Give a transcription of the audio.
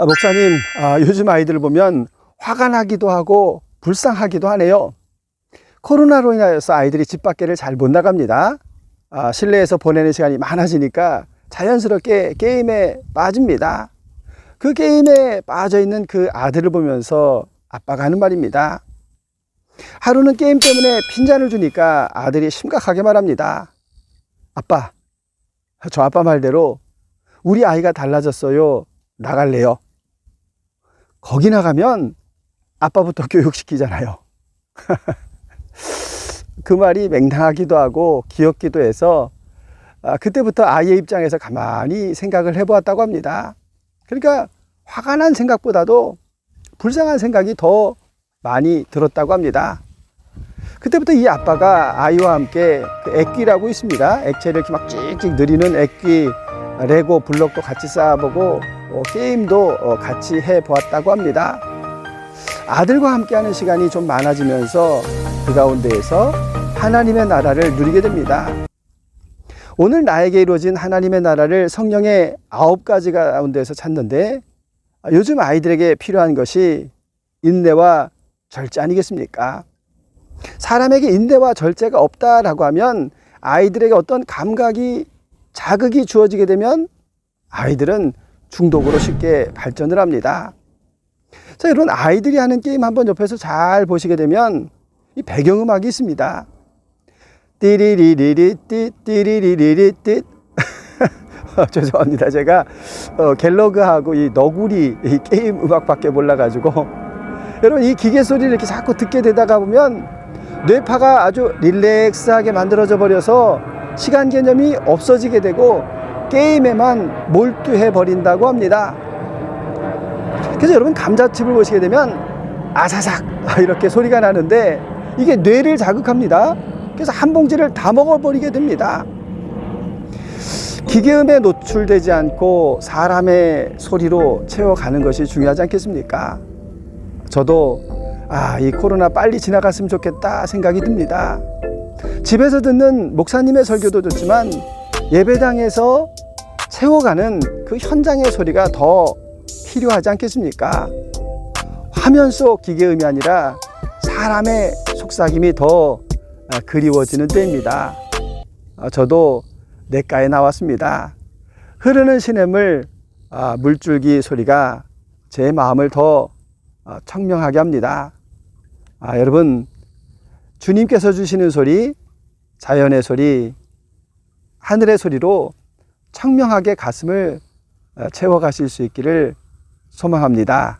아, 목사님, 아, 요즘 아이들을 보면 화가 나기도 하고 불쌍하기도 하네요. 코로나로 인하여서 아이들이 집 밖에를 잘 못 나갑니다. 아, 실내에서 보내는 시간이 많아지니까 자연스럽게 게임에 빠집니다. 그 게임에 빠져 있는 그 아들을 보면서 아빠가 하는 말입니다. 하루는 게임 때문에 핀잔을 주니까 아들이 심각하게 말합니다. 아빠, 저 아빠 말대로 우리 아이가 달라졌어요. 나갈래요. 거기 나가면 아빠부터 교육시키잖아요. 그 말이 맹당하기도 하고 귀엽기도 해서 아, 그때부터 아이의 입장에서 가만히 생각을 해보았다고 합니다. 그러니까 화가 난 생각보다도 불쌍한 생각이 더 많이 들었다고 합니다. 그때부터 이 아빠가 아이와 함께 그 액기라고 있습니다. 액체를 이렇게 막 찍찍 느리는 액기, 레고 블록도 같이 쌓아보고 어, 게임도 어, 같이 해 보았다고 합니다. 아들과 함께하는 시간이 좀 많아지면서 그 가운데에서 하나님의 나라를 누리게 됩니다. 오늘 나에게 이루어진 하나님의 나라를 성령의 아홉 가지 가운데서 찾는데 아, 요즘 아이들에게 필요한 것이 인내와 절제 아니겠습니까? 사람에게 인내와 절제가 없다라고 하면 아이들에게 어떤 감각이 자극이 주어지게 되면 아이들은 중독으로 쉽게 발전을 합니다. 자, 여러분 아이들이 하는 게임 한번 옆에서 잘 보시게 되면 이 배경음악이 있습니다. 띠리리리리 띠 띠리리리리 띠 죄송합니다. 제가 어, 갤러그하고 이 너구리 이 게임 음악밖에 몰라가지고 여러분 이 기계 소리를 이렇게 자꾸 듣게 되다가 보면 뇌파가 아주 릴렉스하게 만들어져 버려서 시간 개념이 없어지게 되고 게임에만 몰두해 버린다고 합니다. 그래서 여러분 감자칩을 보시게 되면 아사삭 이렇게 소리가 나는데 이게 뇌를 자극합니다. 그래서 한 봉지를 다 먹어버리게 됩니다. 기계음에 노출되지 않고 사람의 소리로 채워가는 것이 중요하지 않겠습니까? 저도 아, 이 코로나 빨리 지나갔으면 좋겠다 생각이 듭니다. 집에서 듣는 목사님의 설교도 좋지만 예배당에서 채워가는 그 현장의 소리가 더 필요하지 않겠습니까? 화면 속 기계음이 아니라 사람의 속삭임이 더 아, 그리워지는 때입니다. 아, 저도 내과에 나왔습니다. 흐르는 시냇물 아, 물줄기 소리가 제 마음을 더 아, 청명하게 합니다. 아, 여러분 주님께서 주시는 소리, 자연의 소리, 하늘의 소리로 청명하게 가슴을 아, 채워 가실 수 있기를 소망합니다.